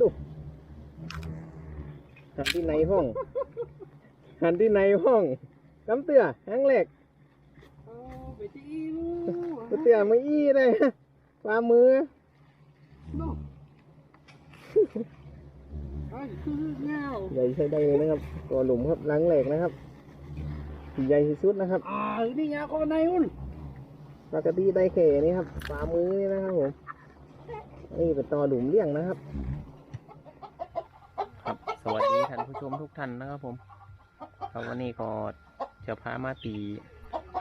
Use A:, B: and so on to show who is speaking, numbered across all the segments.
A: ดูหันที่ในห้อง หันที่ในห้องกำเตือแห้งเหล็ก
B: เอาไปที่ลู
A: กำเตือมาอี้ได้ฝ่ามือ
B: โน่ไอ้คือเงา
A: ใหญ่ใช้ได้เลยนะครับตัวหลุมครับหลังเหล็กนะครับที่ใหญ่ที่สุดนะครับ
B: อ่านี่ยาคนในอุ่น
A: ปกติได้เขนี่ครับฝ่ามือนี่นะครับผมนี่เป็นตอหลุมเลี้ยงนะครับครับส วัสดีท่านผู้ชมทุกท่านนะครับผมครับวันนี้ก็จะพามาตี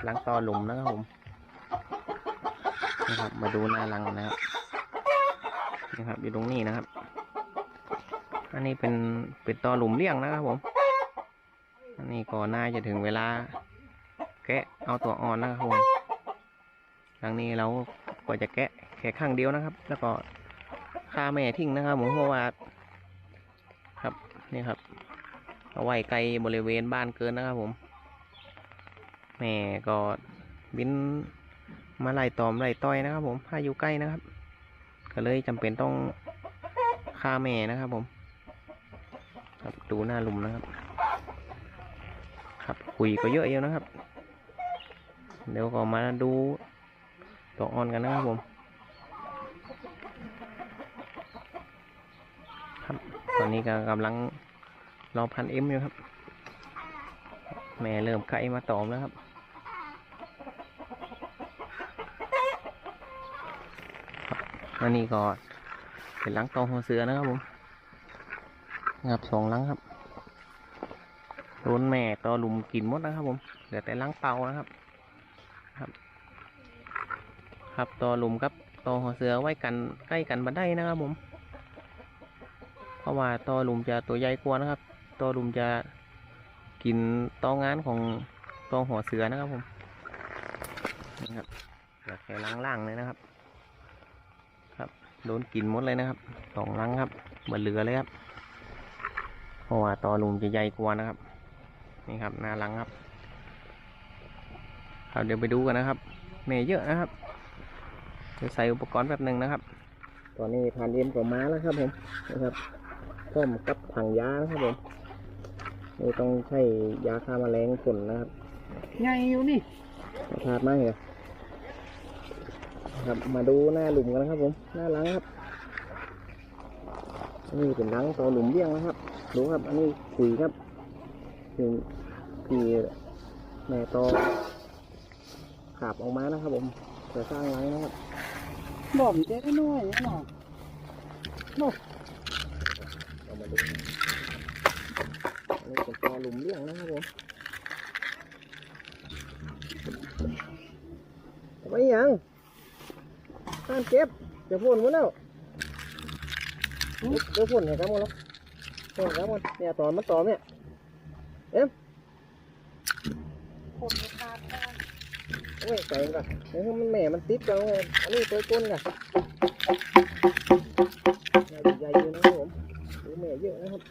A: ลังตอหลุมนะครับผมนะครับ มาดูหน้าลังนะครับนะครับ อยู่ตรงนี้นะครับ อันนี้เป็นเป็นตอหลุมเลี้ยงนะครับผม อันนี้ก็น่าจะถึงเวลา แกะเอาตัวอ่อนนะครับผมครั้งนี้เราก็จะแกะแค่ข้างเดียวนะครับ แล้วก็ฆ่าแม่ทิ้งนะครับผมเพราะว่า นี่ครับเอาไว้ไกลบริเวณบ้านเกินนะครับผม แม่ก็บินมาไล่ตอมไล่ต้อยนะครับ ผมถ้าอยู่ใกล้นะครับ ก็เลยจำเป็นต้องฆ่าแม่นะครับผม ครับดูหน้าลุมนะครับ ครับคุยก็เยอะอยู่นะครับ เดี๋ยวก็มาดูตัวอ่อนกันนะครับผม ครับ ตอนนี้ก็กำลังรอพันเอ็มอยู่ครับ แม่เริ่มไข่มาตอมแล้วครับครับอันนี้ก็เป็นลังตอหัวเสือนะครับผมนะครับสองลังครับโดนแม่ต่อหลุมกินหมดนะครับผม เหลือแต่ล้างเตานะครับ ครับ ครับต่อหลุมกับต่อหัวเสือไว้กันใกล้กันบันไดนะครับผม ราะว่าตอหลุมจะตัวใหญ่กว่านะครับตอหลุมจะกินตองานของต่อหัวเสือนะครับผมนี่ครับเหลือแค่ล่างๆเลยนะครับ ครับโดนกินหมดเลยนะครับสองลังครับเหมือนเหลือเลยครับเพราะว่าตอหลุมจะใหญ่กว่านะครับ นี่ครับหน้าหลังครับครับเดี๋ยวไปดูกันนะครับเมย์เยอะนะครับเดี๋ยวใส่อุปกรณ์แบบหนึ่งนะครับ ตอนนี้ทานเย็นกับม้าแล้วครับผมนะครับ พร้อมกับถังยานะครับผมนี่ต้องใช้ยาฆ่าแมลงฝนนะครับ
B: ไงอยู่นี่
A: พลาดมากเลยครับมาดูหน้าหลุมกันนะครับ ผมหน้าหลังครับนี่เป็นหลังตัวหลุมเลี้ยงนะครับดูครับอันนี้ขุยครับที่ที่แม่ตอขาบออกมานะครับ ผมเพื่อสร้างรังนะครับ
B: บ่มเจ๊น้อยเนาะ
A: เรา มาดูอันนี้เป็นตอหลุมเลี้ยงนะครับผมไมยังห้ามเก็บจะพ่นมดแล้วเดี๋ยวพ่นให้ครับหมดแล้วพ่นครับหมดเนี่ยตอนมันตอมเนี่ย
B: คนขาด
A: โอ้ยใส่มันก่อนเดี๋ยมันแหม่มันติดกันเลยอันนี้ตัวก้นกันใหญ่อยู่นะ เยอะนะครับ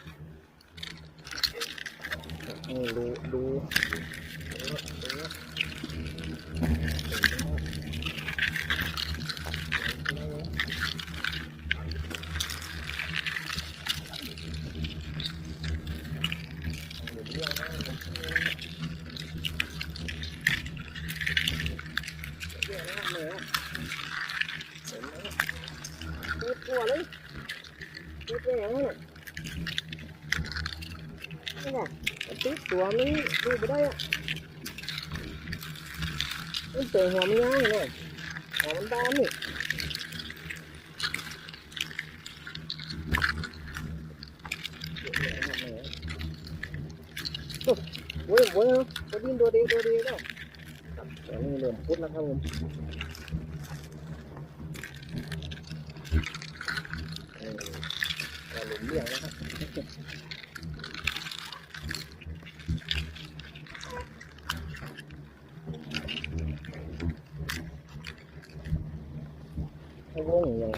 A: นี่ดูดูดูนะเยอะนะครับแหม่เห็นไหมติดตัวเลยติดแหม่เนี่ยนี่ไงมันติดตัวมัน ดูไปได้อะมันเจอหัวมันยาวเลยหัวมันดำนี่โอ้ยโอ้ยตัวดินตัวดีตัวดีแล้วครับเดี๋ยวนี้เริ่มพุดแล้วครับผมเออหลุมเลี้ยงแล้วครับ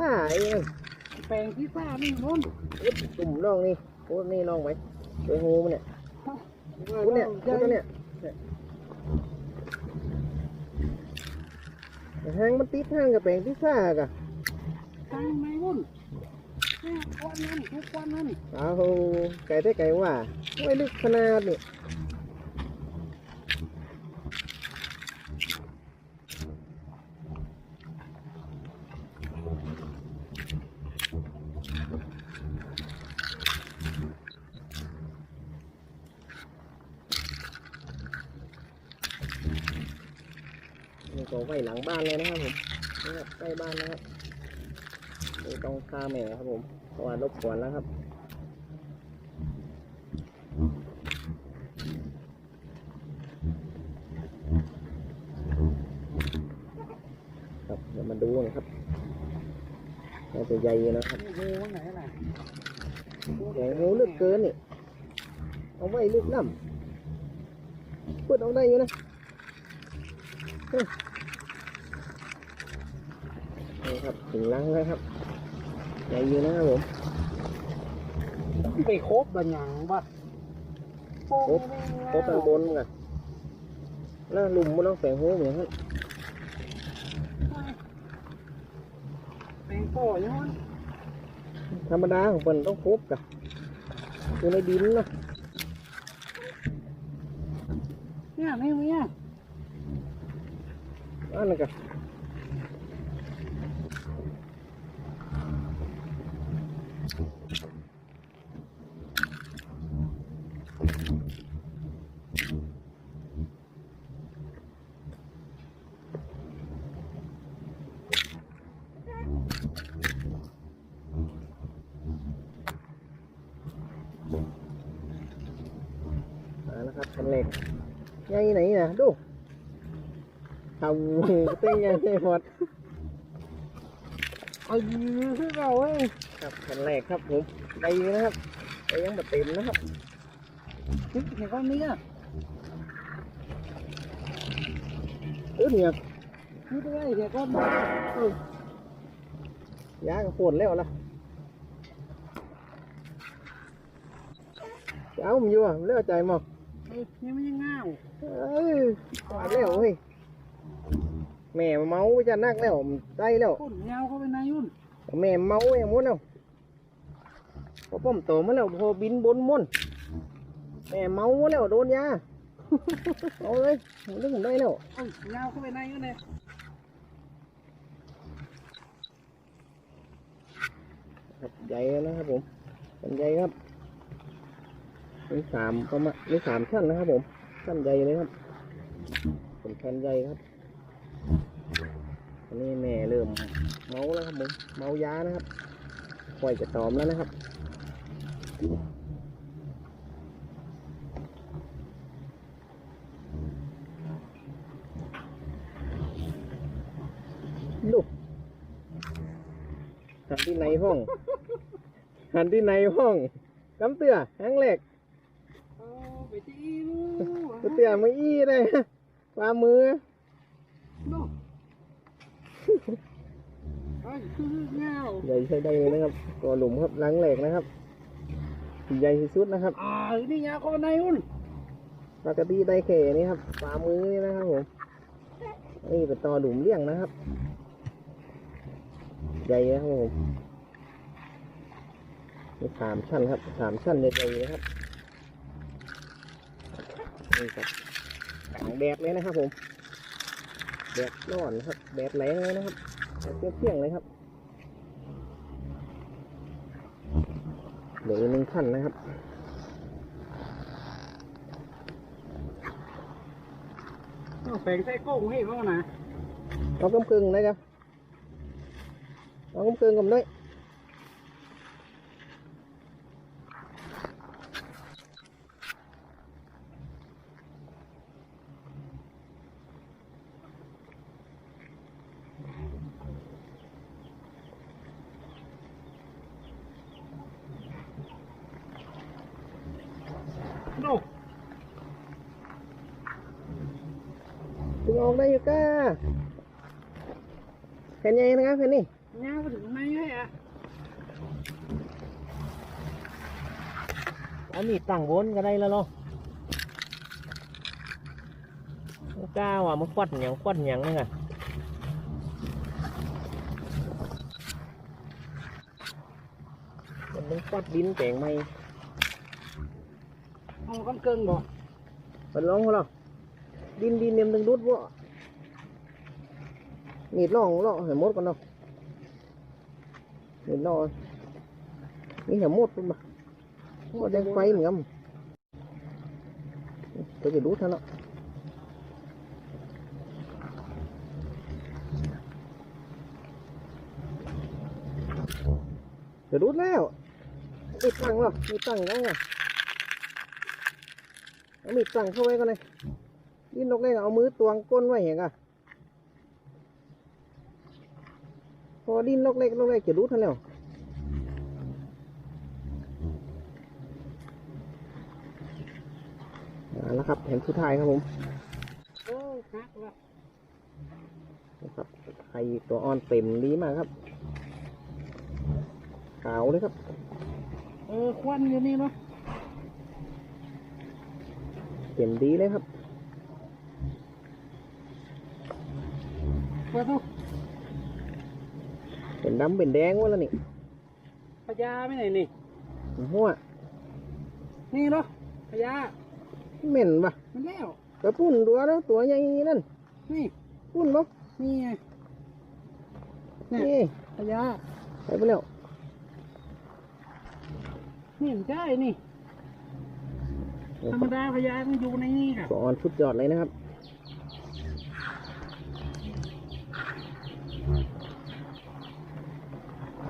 A: ซ่าเอง
B: แปลงที่ซ่านี่นุ่น
A: อึดตุ่มร่องนี่โอ้นี่ร่องไว้ไปหูมันเนี่ยคุณเนี่ยคุณตัวเนี่ยเนี่ยหางมันติดหางกับแปลงที่ซ่ากะ
B: ทางไหนนุ่นเนี่ยวันนั้นทุกวันนั้น
A: เอาไก่ได้ไก่ว่าไม่ลึกขนาดนี่ ก็ไว้หลังบ้านเลยนะครับผมนี่ครับใกล้บ้านนะครับนี่ต้องฆ่าแม่ครับผมเพราะว่ารบกวนแล้วครับครับเดี๋ยวมาดูนะครับน่าจะใหญ่อยู่นะครับ
B: โอ้โหวันไหนล่ะ
A: แข็งหูลึกเกินนี่เอาไว้ลึกน้ำพูดเอาได้อยู่นะเฮ้ยนี่ครับถึ งลังแล้วครับใหญ่อยู่นะครับผม
B: ไปครบบัญญังบ่
A: ครบครบทางบนกันแล้วหลุมมันต้องแฝงหูเหมือนกัน
B: แปลงป่อยังมัน
A: ธรรมดาของมันต้องครบกันอยู่ในดินนะ
B: เนี่ยนี่เนี่ย
A: อันนั้นกัน คันเล็กใหญ่ไหนนะดูทำเต้นยังไงหมด
B: เอายื้อเราเว้ย
A: ครับแผ่นแรกครับผมใหญ่นะครับแต่ยังไม่เต็มนะครับ
B: เห็นก้อนนี้อะ
A: เออเนี่ย
B: นี่ด้วยเห็นก้อนนี้
A: ยาก็ฝนแล้วล่ะเอาผมอยู่อะเลือกใจมั้ง
B: เออ นี่มันยังง่าว
A: เอ้ยปาดแล้วเฮ้ยแม่เมาจะนักแล้วมันได้แล้ว
B: พุ่นยาวเข้าไปในยุ่น
A: แม่เมาอย่างมุ้นแล้วพอป้อมโตมาแล้วพอบินบนมุนแม่เมาแล้วโดนยาเอาเลยเรื่องผมได้แล้ว
B: เอ้ยยาวเข้าไปในยุ่นเลย
A: ครับใหญ่นะครับผมเป็นใหญ่ครับ มีสามประมาณมีสามชั้นนะครับผมชั้นใหญ่เลยครับเป็นชั้นใหญ่ครับอันนี้แม่เริ่มเมาแล้วครับผมเมายานะครับปล่อยจะตอมแล้วนะครับลูกหันที่ในห้องหันที่ในห้องกำเตือหางเหล็ก กำเตือมาอี้ได้ฝ่ามือ
B: ลูกเอ้ยคือเงา
A: ใหญ่ใช้ได้เลยนะครับก่อหลุมครับหลังเหล็กนะครับใหญ่ที่สุดนะครับ
B: อ่านี่ยาวเข้าไปในยุ่น
A: ปกติได้แค่นี้ครับฝ่ามือนี่นะครับผมนี่เป็นตอหลุมเลี้ยงนะครับ ใหญ่นะครับผมมีสามชั้นครับสามชั้นใหญ่ๆนะครับ นี่ครับกลางแดดเลยนะครับผมแดดร้อนนะครับแดดแรงเลยนะครับเปรี้ยงๆเลยครับเหลือหนึ่งขั้นนะครับ
B: เอาแปลงใส่โก้งให้เขานะ
A: เอากำกึ่งได้ครับเอากำกึ่งกับ ดูถึงออกได้อยู่ก้าแผ่นใหญ่นะครับแผ่นนี้
B: ยาวถึงไม่ใช่อะ
A: อันนี้ตั้งวนก็ได้แล้วเนาะก้าว่ะมันควัดอยังควัดอยังนี่ไงมันต้องควัดดินแต่งไม่
B: เอาก้อนเกินบ่
A: มันร้องเขาหรอดินดินเนี่ยมันต้องรุดวะนีดล่องล่องเห็นมดกันเนาะนีดล่องนี่เห็นมดปุ่นมามดแดงไฟเหมือนกันก็จะรู้ท่านเนาะจะรู้แล้วมีตังค์เหรอมีตังค์ยังไง เอามีตังค์เข้าไว้ก่อนเลยดิ้นนกเล่นเอามือตวงก้นไว้เห็นอะพอดิ้นนกเล็กนกเล็กจะรู้ท่านแล้วเอาละครับแผนสุดท้ายครับผม
B: โอ้หักละ
A: นะครับไข่ตัวอ่อนเต็มดีมากครับ ขาวเลยครับ
B: เออควันอยู่นี่เนาะ
A: เต็มดีเลยครับ
B: เปิดดู
A: เป็นดำเป็นแดงวะแล้วนี่
B: พญาไม่ไหนนี่
A: หัว
B: นี่เนาะพญา
A: เหม็นปะ
B: มันแล้ว
A: กระปุ่นตัวแล้วตัวใหญ่นั่น
B: นี่
A: ปุ่นปะ
B: นี่ไงเนี่ย
A: นี่
B: พญา
A: ใส่ไปแล้ว
B: นี่มันใช่นี่ ธรรมดาพญามันอยู่ในนี่ค่ะ
A: ตัวอ่อนสุดยอดเลยนะครับ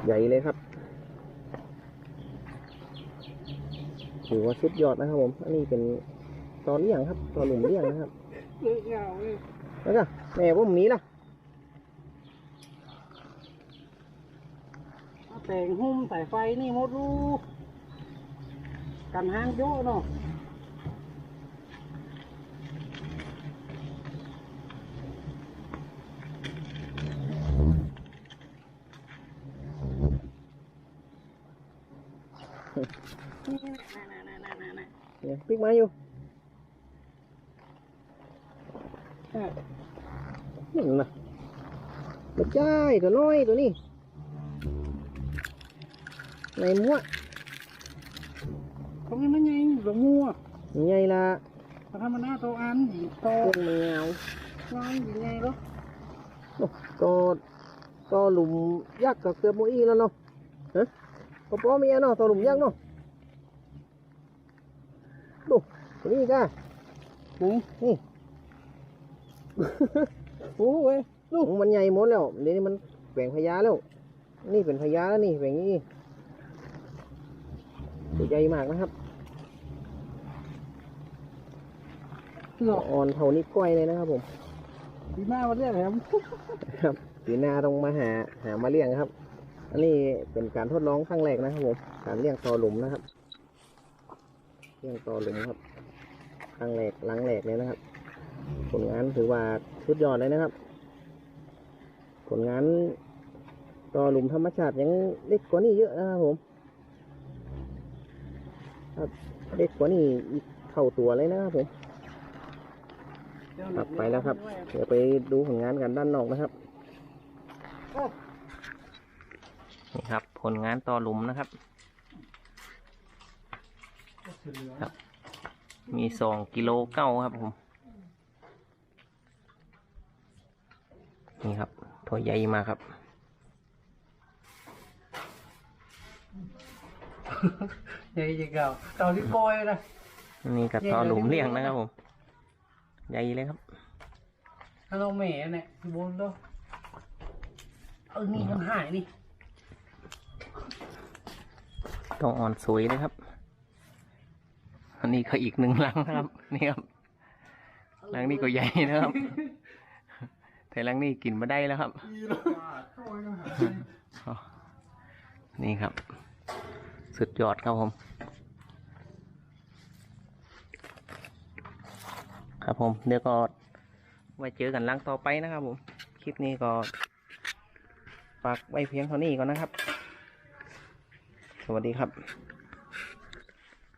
A: ใหญ่เลยครับถือว่าสุดยอดนะครับผม อันนี้เป็นตอนเลี้ยงครับ ตอนหลุมเลี้ยงนะครับ
B: เลือกยาวเลย
A: แล้วก็แม่ผมหนี้ล่ะ
B: เอาแต่งหุ้มสายไฟนี่หมดรูกันห้างโยเนาะ
A: เนี่ยพลิกมาอยู่นี่นะไม่ใช่ตัวน้อยตัวนี้ในมัว
B: ตรงนี้มันยังหลงงัว
A: ใหญ่ละ
B: แต่ถ้ามันหน้าโตอันโต
A: ต้นแมว
B: น้อยยังไงเนาะ
A: โอ้ก็ก็หลุมยักษ์กับเกือบโมอีแล้วเนาะฮะก็ป้อเมียเนาะตัวหลุมยักษ์เนาะดูตัว นี้จ้า
B: ไหน
A: นี่
B: โอ้ย
A: ลูกมันใหญ่หมดแล้วเดี๋ยวนี้มันแบ่งพญาแล้ว นี่เป็นพญาแล้วนี่แบ่งนี้ตัวใหญ่มากนะครับ
B: หลอก
A: อ่อนเท่านี้วก้อยเลยนะครับ ผม
B: ดีมากวันเนี้ยแหม
A: ครับปีหน้าต้องมาหาหามาเลี้ยงครับ อันนี้เป็นการทดลองครั้งแรกนะครับผมการเลี้ยงต่อหลุมนะครับเลี้ยงต่อหลุมครับ ครั้งแรกหลังแรกเลยนะครับ ผลงานถือว่าสุดยอดเลยนะครับ ผลงานต่อหลุมธรรมชาติยังเล็กกว่านี้เยอะนะครับผมครับเล็กกว่านี้อีกเท่าตัวเลยนะครับผมครับไปแล้วครับ เดี๋ยวไปดูผลงานกันด้านนอกนะครับนี่ครับ ผลงานต่อหลุมนะครับ ครับ มีสองกิโลเก้าครับผม นี่ครับตัวใหญ่มากครับ
B: ใหญ่จริงเก่าเก่าที่ปล่อยนะ
A: นี่กับต่อหลุมเลี้ยงนะครับผม ใหญ่เลยครับ
B: ถ้าเราแหม่เนี่ยบนแล้วเออนี่มันหายนี่
A: ต้องอ่อนสวยเลยครับ อันนี้ก็อีกหนึ่งลังนะครับ นี่ครับลังนี้ก็ใหญ่นะครับ แต่ลังนี้กินมาได้แล้วครับ นี่ครับ สุดยอดครับผม ครับผม เดี๋ยวก็ไว้เจอกันลังต่อไปนะครับผม คลิปนี้ก็ฝากไว้เพียงเท่านี้ก่อนนะครับ สวัสดีครับ